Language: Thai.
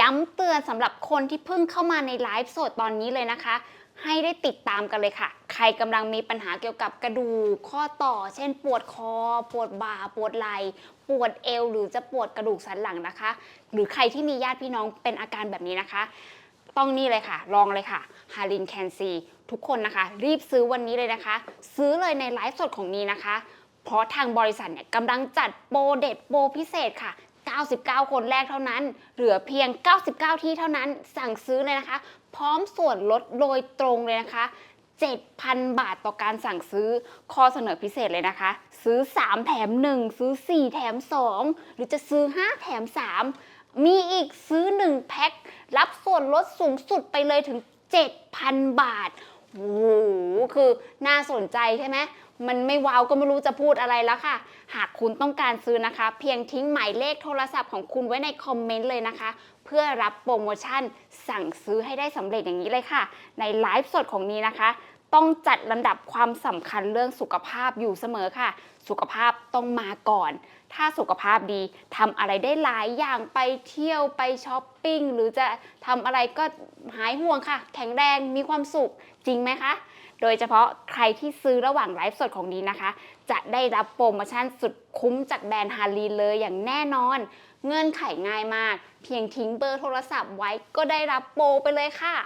ย้ำเตือนสำหรับคนที่เพิ่งเข้ามาในไลฟ์สดตอนนี้เลยนะคะ ให้ได้ติดตามกันเลยค่ะ ใครกำลังมีปัญหาเกี่ยวกับกระดูกข้อต่อ เช่น ปวดคอ ปวดบ่า ปวดไหล่ ปวดเอว หรือจะปวดกระดูกสันหลังนะคะ หรือใครที่มีญาติพี่น้องเป็นอาการแบบนี้นะคะ ต้องนี่เลยค่ะ ลองเลยค่ะฮารินแคนซีทุกคนนะคะ รีบซื้อวันนี้เลยนะคะ ซื้อเลยในไลฟ์สดของนี้นะคะเพราะทางบริษัทเนี่ยกำลังจัดโปรเด็ดโปรพิเศษค่ะ 99 คนแรกเท่านั้น เหลือเพียง 99 ที่เท่านั้น สั่งซื้อเลยนะคะ พร้อมส่วนลดโดยตรงเลยนะคะ 7,000 บาทต่อการสั่งซื้อข้อเสนอพิเศษเลยนะคะ ซื้อ 3 แถม 1 ซื้อ 4 แถม 2 หรือจะซื้อ 5 แถม 3 มีอีกซื้อ 1 แพ็ครับส่วนลดสูงสุดไปเลยถึง 7,000 บาท โอ้โหคือน่าสนใจใช่ไหมมันไม่ว้าวก็ไม่รู้จะพูดอะไรแล้วค่ะ หากคุณต้องการซื้อนะคะ เพียงทิ้งหมายเลขโทรศัพท์ของคุณไว้ในคอมเมนต์เลยนะคะ เพื่อรับโปรโมชั่นสั่งซื้อให้ได้สำเร็จอย่างนี้เลยค่ะ ในไลฟ์สดของนี้นะคะ ต้องจัดลำดับความสำคัญเรื่องสุขภาพอยู่เสมอค่ะ สุขภาพต้องมาก่อน ถ้าสุขภาพดีทำอะไรได้หลายอย่างไปเที่ยวไปช้อปปิ้งหรือจะทำอะไรก็หายห่วงค่ะ แข็งแรงมีความสุขจริงไหมคะ โดยเฉพาะใครที่ซื้อระหว่างไลฟ์สดของนี้นะคะ จะได้รับโปรโมชั่นสุดคุ้มจากแบรนด์ฮารีเลยอย่างแน่นอน เงื่อนไขง่ายมาก เพียงทิ้งเบอร์โทรศัพท์ไว้ก็ได้รับโปรไปเลยค่ะ